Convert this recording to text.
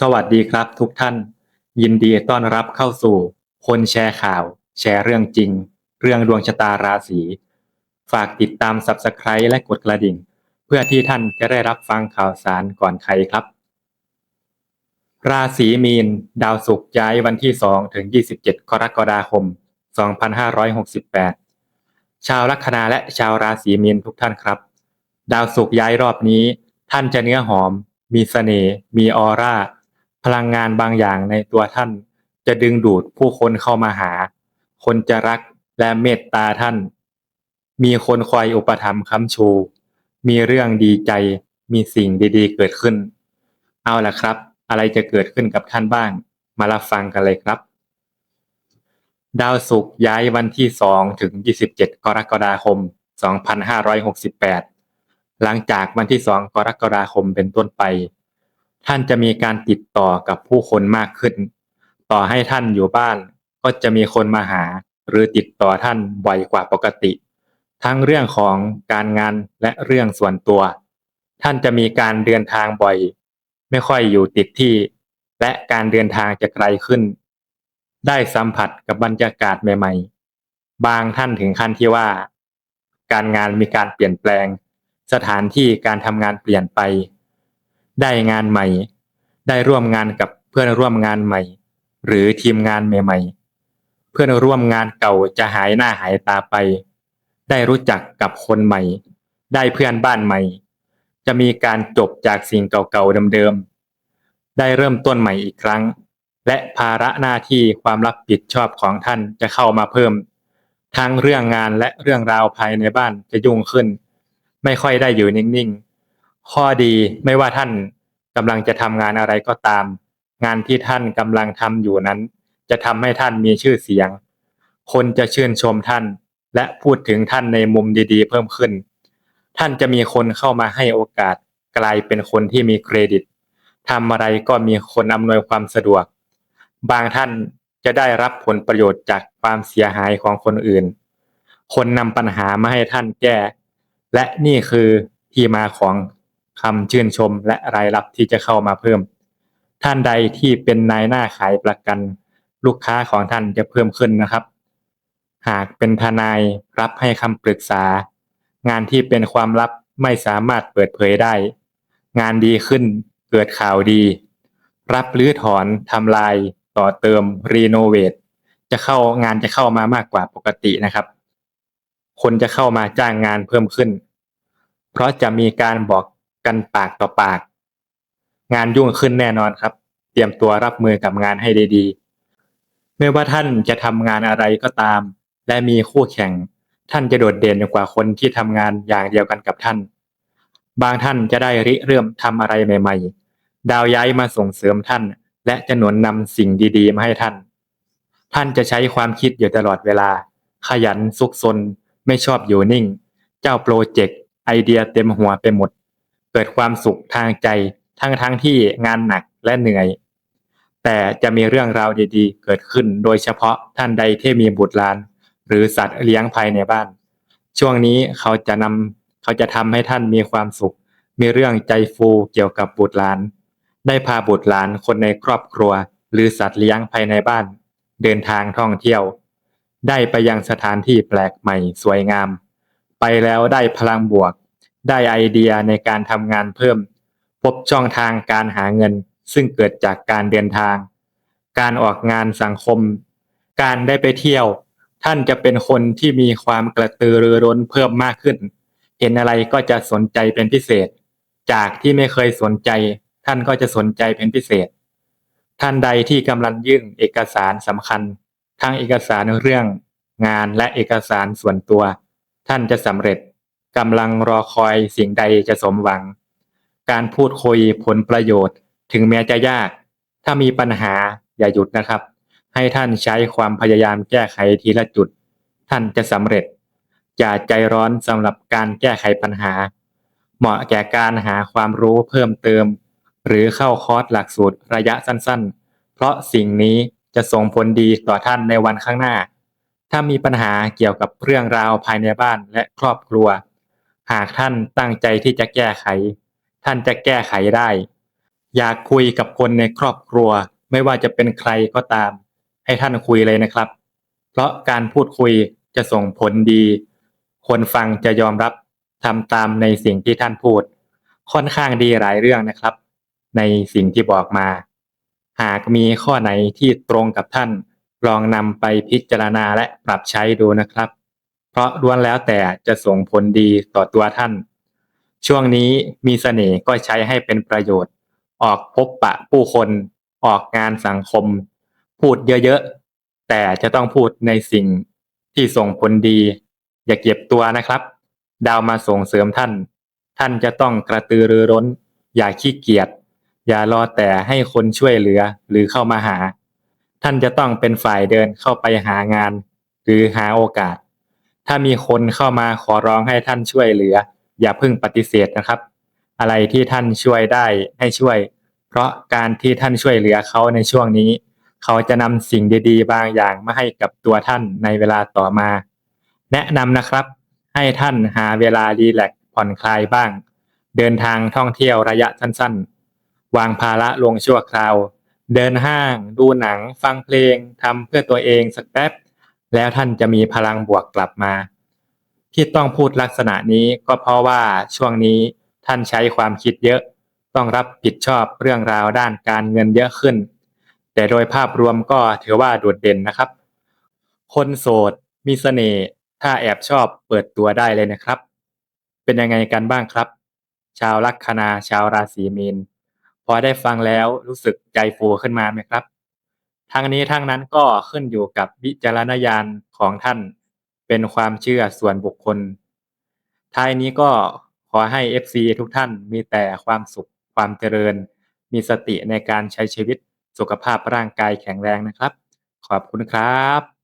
สวัสดีครับทุกท่าน ยินดีต้อนรับเข้าสู่ คนแชร์ข่าว แชร์เรื่องจริง เรื่องดวงชะตาราศี ฝากติดตาม Subscribe และกดกระดิ่ง เพื่อที่ท่านจะได้รับฟังข่าวสารก่อนใครครับ ราศีมีน ดาวศุกร์ย้ายวันที่ 2 ถึง 27 กรกฎาคม 2568 ชาวลัคนาและชาวราศีมีนทุกท่านครับ ดาวศุกร์ย้ายรอบนี้ ท่านจะเนื้อหอม มีเสน่ห์มีออร่า พลังงานบางอย่างในตัวท่าน จะดึงดูดผู้คนเข้ามาหา คนจะรักและเมตตาท่าน มีคนคอยอุปถัมภ์ค้ำชู มีเรื่องดีใจ มีสิ่งดีๆ เกิดขึ้น เอาล่ะครับ อะไรจะเกิดขึ้นกับท่านบ้าง มารับฟังกันเลยครับ ดาวศุกร์ย้ายวันที่ 2 ถึง 27 กรกฎาคม 2568 หลังจากวันที่ 2 กรกฎาคมเป็นต้นไป ท่านจะมีการติดต่อกับผู้คนมากขึ้น ต่อให้ท่านอยู่บ้านก็จะมีคนมาหา หรือติดต่อท่านบ่อยกว่าปกติ ทั้งเรื่องของการงานและเรื่องส่วนตัว ท่านจะมีการเดินทางบ่อย ไม่ค่อยอยู่ติดที่ และการเดินทางจะไกลขึ้น ได้สัมผัสกับบรรยากาศใหม่ ๆ บางท่านถึงขั้นที่ว่า การงานมีการเปลี่ยนแปลง สถานที่การทำงานเปลี่ยนไป ได้งานใหม่ ได้ร่วมงานกับเพื่อนร่วมงานใหม่ หรือทีมงานใหม่ๆ เพื่อนร่วมงานเก่าจะหายหน้าหายตาไป ได้รู้จักกับคนใหม่ ได้เพื่อนบ้านใหม่ จะมีการจบจากสิ่งเก่าๆเดิมๆ ได้เริ่มต้นใหม่อีกครั้ง และภาระหน้าที่ความรับผิดชอบของท่านจะเข้ามาเพิ่ม ทั้งเรื่องงานและเรื่องราวภายในบ้านจะยุ่งขึ้น ไม่ค่อยได้อยู่นิ่งๆ ข้อดีไม่ว่าท่านกำลังจะทำงานอะไรก็ตาม งานที่ท่านกำลังทำอยู่นั้น จะทำให้ท่านมีชื่อเสียง คนจะชื่นชมท่าน และพูดถึงท่านในมุมดีๆ เพิ่มขึ้น ท่านจะมีคนเข้ามาให้โอกาส กลายเป็นคนที่มีเครดิตทำอะไรก็มีคนอำนวยความสะดวก บางท่านจะได้รับผลประโยชน์จากความเสียหายของคนอื่น คนนำปัญหามาให้ท่านแก้ และนี่คือที่มาของ คำชื่นชมและรายรับที่จะเข้ามาเพิ่ม ท่านใดที่เป็นนายหน้าขายประกัน ลูกค้าของท่านจะเพิ่มขึ้นนะครับ หากเป็นทนายรับให้คำปรึกษา งานที่เป็นความลับไม่สามารถเปิดเผยได้ งานดีขึ้นเกิดข่าวดี รับรื้อถอนทำลาย ต่อเติมรีโนเวทจะเข้างานจะเข้ามามากกว่าปกตินะครับ คนจะเข้ามาจ้างงานเพิ่มขึ้น เพราะจะมีการบอก กันปากต่อปาก งานยุ่งขึ้นแน่นอนครับ เตรียมตัวรับมือกับงานให้ดีๆ ไม่ว่าท่านจะทำงานอะไรก็ตาม และมีคู่แข่ง ท่านจะโดดเด่นกว่าคนที่ทำงานอย่างเดียวกันกับท่าน บางท่านจะได้ริเริ่มทำอะไรใหม่ ๆ ดาวย้ายมาส่งเสริมท่าน และจะหนุนนำสิ่งดีๆมาให้ท่าน ท่านจะใช้ความคิดอยู่ตลอดเวลา ขยันซุกซนไม่ชอบอยู่นิ่ง เจ้าโปรเจกต์ไอเดียเต็มหัวไปหมด เกิดความสุขทางใจ ทั้งทั้งที่งานหนักและเหนื่อย แต่จะมีเรื่องราวดีๆ เกิดขึ้นโดยเฉพาะท่านใดที่มีบุตรหลาน หรือสัตว์เลี้ยงภายในบ้าน ช่วงนี้เขาจะนำเขาจะทำให้ท่านมีความสุข มีเรื่องใจฟูเกี่ยวกับบุตรหลาน ได้พาบุตรหลานคนในครอบครัว หรือสัตว์เลี้ยงภายในบ้าน เดินทางท่องเที่ยว ได้ไปยังสถานที่แปลกใหม่สวยงาม ไปแล้วได้พลังบวก ได้ไอเดียในการทำงานเพิ่ม พบช่องทางการหาเงิน ซึ่งเกิดจากการเดินทาง การออกงานสังคม การได้ไปเที่ยว ท่านจะเป็นคนที่มีความกระตือรือร้นเพิ่มมากขึ้น เห็นอะไรก็จะสนใจเป็นพิเศษ จากที่ไม่เคยสนใจ ท่านก็จะสนใจเป็นพิเศษ ท่านใดที่กำลังยื่นเอกสารสำคัญ ทั้งเอกสารเรื่องงานและเอกสารส่วนตัว ท่านจะสำเร็จ กำลังรอคอยสิ่งใดจะสมหวัง การพูดคุยผลประโยชน์ ถึงแม้จะยาก ถ้ามีปัญหาอย่าหยุดนะครับ ให้ท่านใช้ความพยายามแก้ไขทีละจุด ท่านจะสำเร็จอย่าใจร้อนสำหรับการแก้ไขปัญหา เหมาะแก่การหาความรู้เพิ่มเติม หรือเข้าคอร์สหลักสูตรระยะสั้นๆ เพราะสิ่งนี้จะส่งผลดีต่อท่านในวันข้างหน้า ถ้ามีปัญหาเกี่ยวกับเรื่องราวภายในบ้านและครอบครัว หากท่านตั้งใจที่จะแก้ไข ท่านจะแก้ไขได้ อยากคุยกับคนในครอบครัว ไม่ว่าจะเป็นใครก็ตาม ให้ท่านคุยเลยนะครับ เพราะการพูดคุยจะส่งผลดี คนฟังจะยอมรับทำตามในสิ่งที่ท่านพูด ค่อนข้างดีหลายเรื่องนะครับ ในสิ่งที่บอกมา หากมีข้อไหนที่ตรงกับท่าน ลองนำไปพิจารณาและปรับใช้ดูนะครับ เพราะล้วนแล้วแต่จะส่งผลดีต่อตัวท่าน ช่วงนี้มีเสน่ห์ก็ใช้ให้เป็นประโยชน์ ออกพบปะผู้คนออกงานสังคม พูดเยอะๆ แต่จะต้องพูดในสิ่งที่ส่งผลดี อย่าเก็บตัวนะครับ ดาวมาส่งเสริมท่าน ท่านจะต้องกระตือรือร้น อย่าขี้เกียจอย่ารอแต่ให้คนช่วยเหลือหรือเข้ามาหา ท่านจะต้องเป็นฝ่ายเดินเข้าไปหางาน หรือหาโอกาส ถ้ามีคนเข้ามาขอร้องให้ท่านช่วยเหลือ อย่าเพิ่งปฏิเสธนะครับ อะไรที่ท่านช่วยได้ให้ช่วย เพราะการที่ท่านช่วยเหลือเขาในช่วงนี้ เขาจะนำสิ่งดีๆ บางอย่างมาให้กับตัวท่านในเวลาต่อมา แนะนำนะครับ ให้ท่านหาเวลารีแลกผ่อนคลายบ้าง เดินทางท่องเที่ยวระยะสั้นๆ วางภาระลงชั่วคราว เดินห้าง ดูหนัง ฟังเพลงทำเพื่อตัวเองสักแป๊บ แล้วท่านจะมีพลังบวกกลับมา ที่ต้องพูดลักษณะนี้ก็เพราะว่าช่วงนี้ท่านใช้ความคิดเยอะ ต้องรับผิดชอบเรื่องราวด้านการเงินเยอะขึ้น แต่โดยภาพรวมก็ถือว่าโดดเด่นนะครับ คนโสดมีเสน่ห์ถ้าแอบชอบเปิดตัวได้เลยนะครับ เป็นยังไงกันบ้างครับ ชาวลัคนาชาวราศีมีนพอได้ฟังแล้วรู้สึกใจฟูขึ้นมาไหมครับ ทั้งนี้ทั้งนั้นก็ขึ้นอยู่กับวิจารณญาณของท่านเป็นความเชื่อส่วนบุคคล ท้ายนี้ก็ขอให้ FC ทุกท่านมีแต่ความสุขความเจริญ มีสติในการใช้ชีวิตสุขภาพร่างกายแข็งแรงนะครับ ขอบคุณครับ